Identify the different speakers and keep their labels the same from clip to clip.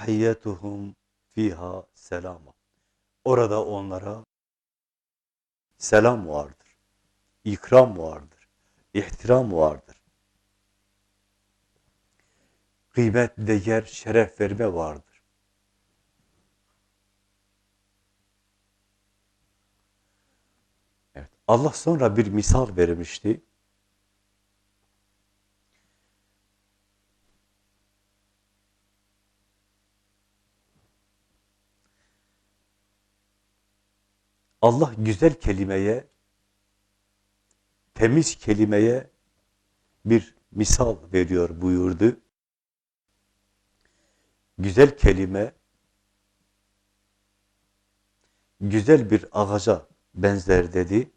Speaker 1: Tahiyyatuhum fiha selama. Orada onlara selam vardır. ikram vardır. ihtiram vardır. Kıymet, değer, şeref verme vardır. Evet. Allah sonra bir misal vermişti. Allah güzel kelimeye, temiz kelimeye bir misal veriyor buyurdu. Güzel kelime, güzel bir ağaca benzer dedi.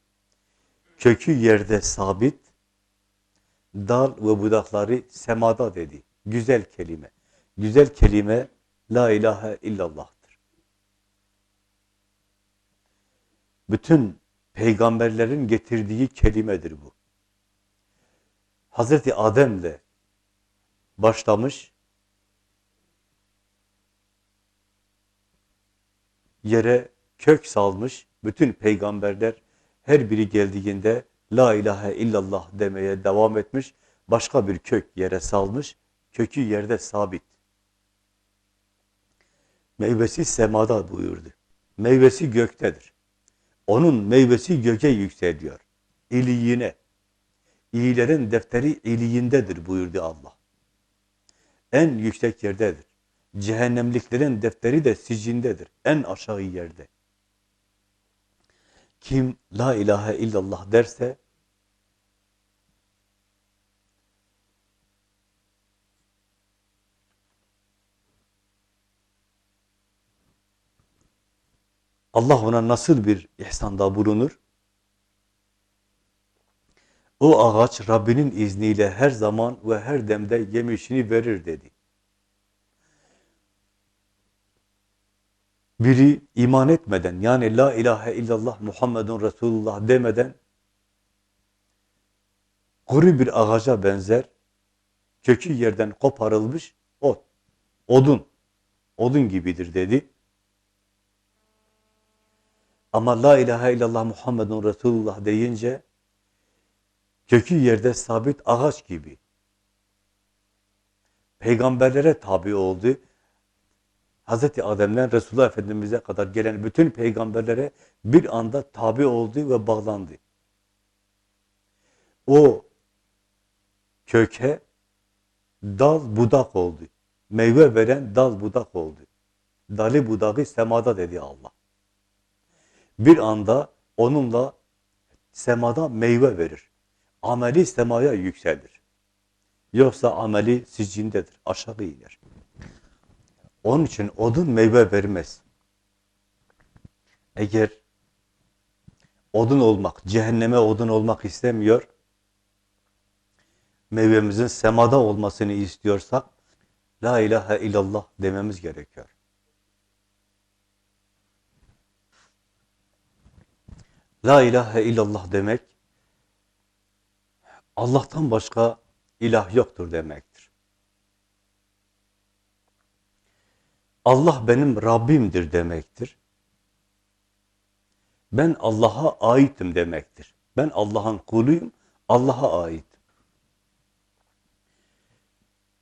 Speaker 1: Kökü yerde sabit, dal ve budakları semada dedi. Güzel kelime. Güzel kelime la ilahe illallah'tır. Bütün peygamberlerin getirdiği kelimedir bu. Hazreti Adem'le başlamış, yere kök salmış, bütün peygamberler her biri geldiğinde La ilahe illallah demeye devam etmiş, başka bir kök yere salmış, kökü yerde sabit. Meyvesi semada buyurdu. Meyvesi göktedir. Onun meyvesi göke yükseliyor. İliyine. İyilerin defteri iliyindedir buyurdu Allah. En yüksek yerdedir. Cehennemliklerin defteri de sicindedir. En aşağı yerde. Kim la ilahe illallah derse Allah ona nasıl bir ihsanda bulunur? O ağaç Rabbinin izniyle her zaman ve her demde yemişini verir dedi. Biri iman etmeden yani la ilahe illallah Muhammedun Resulullah demeden kuru bir ağaca benzer, kökü yerden koparılmış ot, odun, odun gibidir dedi. Ama la ilahe illallah Muhammedun Resulullah deyince kökü yerde sabit ağaç gibi. Peygamberlere tabi oldu. Hazreti Adem'den Resulullah Efendimiz'e kadar gelen bütün peygamberlere bir anda tabi oldu ve bağlandı. O köke dal budak oldu. Meyve veren dal budak oldu. Dali budağı semada dedi Allah. Bir anda onunla semada meyve verir. Ameli semaya yükselir. Yoksa ameli sicindedir, aşağı iner. Onun için odun meyve vermez. Eğer odun olmak, cehenneme odun olmak istemiyor, meyvemizin semada olmasını istiyorsak, La ilahe illallah dememiz gerekiyor. La ilahe illallah demek, Allah'tan başka ilah yoktur demektir. Allah benim Rabbimdir demektir. Ben Allah'a aitim demektir. Ben Allah'ın kuluyum, Allah'a ait.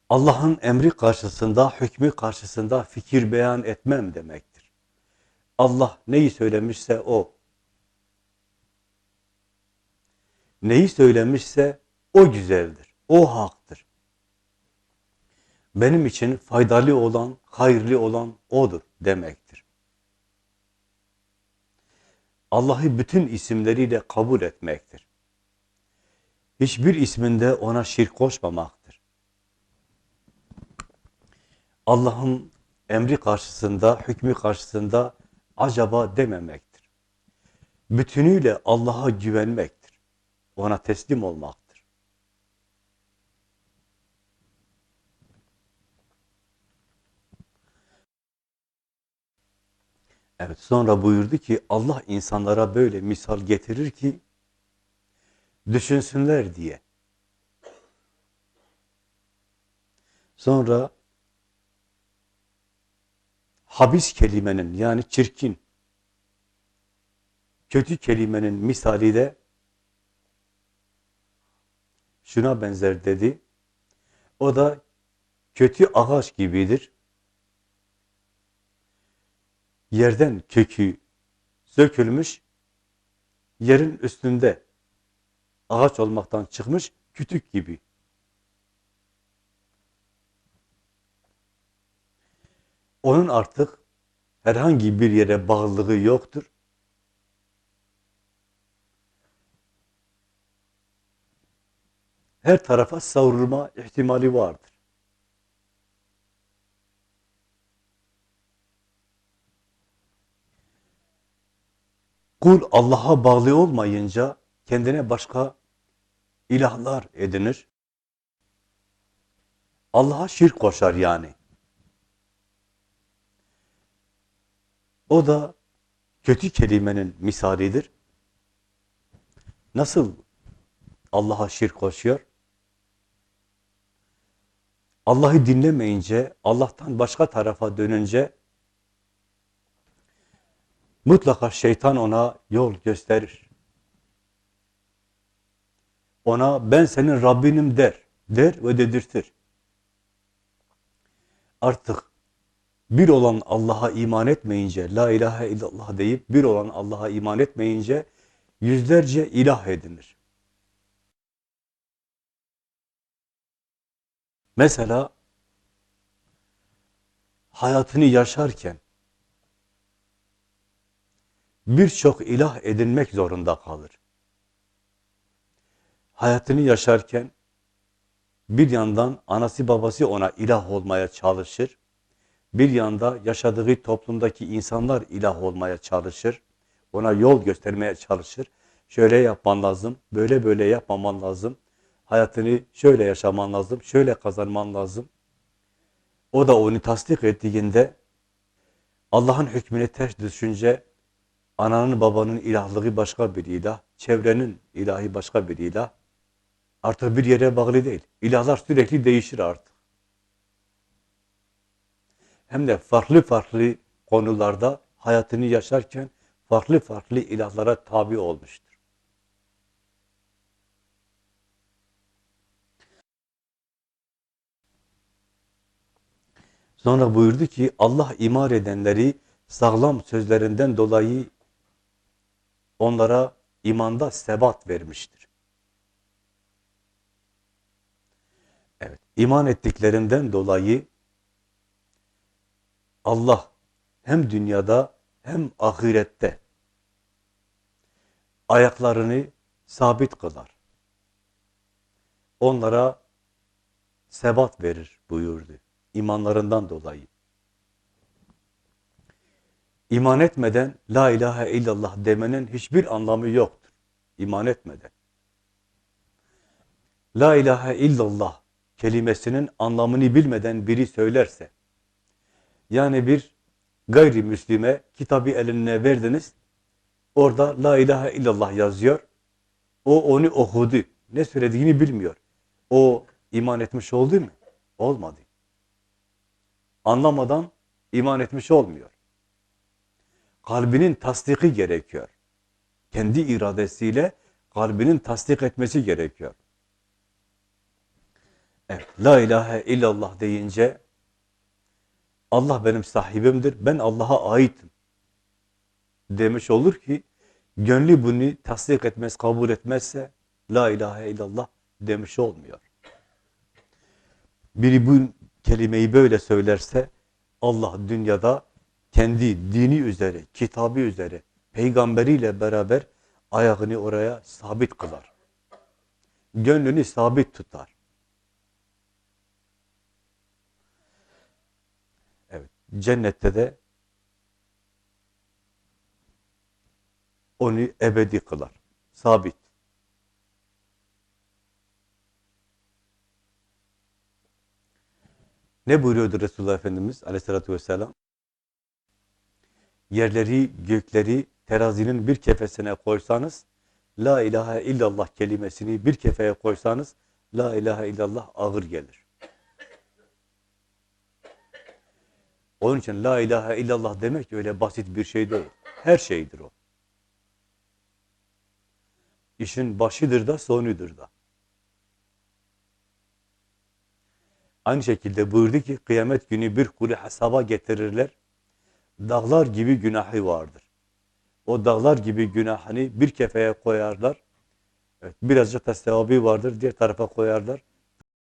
Speaker 1: Allah'ın emri karşısında, hükmü karşısında fikir beyan etmem demektir. Allah neyi söylemişse o. Neyi söylemişse o güzeldir, o haktır. Benim için faydalı olan, hayırlı olan O'dur demektir. Allah'ı bütün isimleriyle kabul etmektir. Hiçbir isminde ona şirk koşmamaktır. Allah'ın emri karşısında, hükmü karşısında acaba dememektir. Bütünüyle Allah'a güvenmektir. Ona teslim olmaktır. Evet sonra buyurdu ki Allah insanlara böyle misal getirir ki düşünsünler diye. Sonra habis kelimenin yani çirkin, kötü kelimenin misali de şuna benzer dedi. O da kötü ağaç gibidir. Yerden kökü sökülmüş, yerin üstünde ağaç olmaktan çıkmış kütük gibi. Onun artık herhangi bir yere bağlılığı yoktur. Her tarafa savrulma ihtimali vardır. Kul Allah'a bağlı olmayınca kendine başka ilahlar edinir. Allah'a şirk koşar yani. O da kötü kelimenin misalidir. Nasıl Allah'a şirk koşuyor? Allah'ı dinlemeyince, Allah'tan başka tarafa dönünce mutlaka şeytan ona yol gösterir. Ona ben senin Rabbinim der, der ve dedirtir. Artık bir olan Allah'a iman etmeyince, la ilahe illallah deyip bir olan Allah'a iman etmeyince yüzlerce ilah edinir. Mesela hayatını yaşarken birçok ilah edinmek zorunda kalır. Hayatını yaşarken bir yandan anası babası ona ilah olmaya çalışır. Bir yanda yaşadığı toplumdaki insanlar ilah olmaya çalışır. Ona yol göstermeye çalışır. Şöyle yapman lazım, böyle böyle yapmaman lazım. Hayatını şöyle yaşaman lazım, şöyle kazanman lazım. O da onu tasdik ettiğinde Allah'ın hükmüne ters düşünce ananın babanın ilahlığı başka bir ilah, çevrenin ilahi başka bir ilah. Artık bir yere bağlı değil. İlahlar sürekli değişir artık. Hem de farklı farklı konularda hayatını yaşarken farklı farklı ilahlara tabi olmuştur. Sonra buyurdu ki Allah imar edenleri sağlam sözlerinden dolayı onlara imanda sebat vermiştir. Evet, iman ettiklerinden dolayı Allah hem dünyada hem ahirette ayaklarını sabit kılar. Onlara sebat verir buyurdu imanlarından dolayı. İman etmeden la ilahe illallah demenin hiçbir anlamı yoktur. İman etmeden. La ilahe illallah kelimesinin anlamını bilmeden biri söylerse, yani bir gayrimüslime kitabı eline verdiniz, orada la ilahe illallah yazıyor, o onu okudu, ne söylediğini bilmiyor. O iman etmiş oldu mu? Olmadı anlamadan iman etmiş olmuyor. Kalbinin tasdiki gerekiyor. Kendi iradesiyle kalbinin tasdik etmesi gerekiyor. Evet, la ilahe illallah deyince Allah benim sahibimdir, ben Allah'a aitim demiş olur ki gönlü bunu tasdik etmez, kabul etmezse la ilahe illallah demiş olmuyor. Biri bu kelimeyi böyle söylerse Allah dünyada kendi dini üzere, kitabı üzere, peygamberiyle beraber ayağını oraya sabit kılar. Gönlünü sabit tutar. Evet, cennette de onu ebedi kılar. Sabit. Ne buyuruyordu Resulullah Efendimiz aleyhissalatü vesselam? Yerleri, gökleri terazinin bir kefesine koysanız, La ilahe illallah kelimesini bir kefeye koysanız, La ilahe illallah ağır gelir. Onun için la ilahe illallah demek öyle basit bir şey değil. Her şeydir o. İşin başıdır da sonudur da. Aynı şekilde buyurdu ki kıyamet günü bir kulu hesaba getirirler. Dağlar gibi günahı vardır. O dağlar gibi günahını bir kefeye koyarlar. Evet, birazcık da sevabı vardır. Diğer tarafa koyarlar.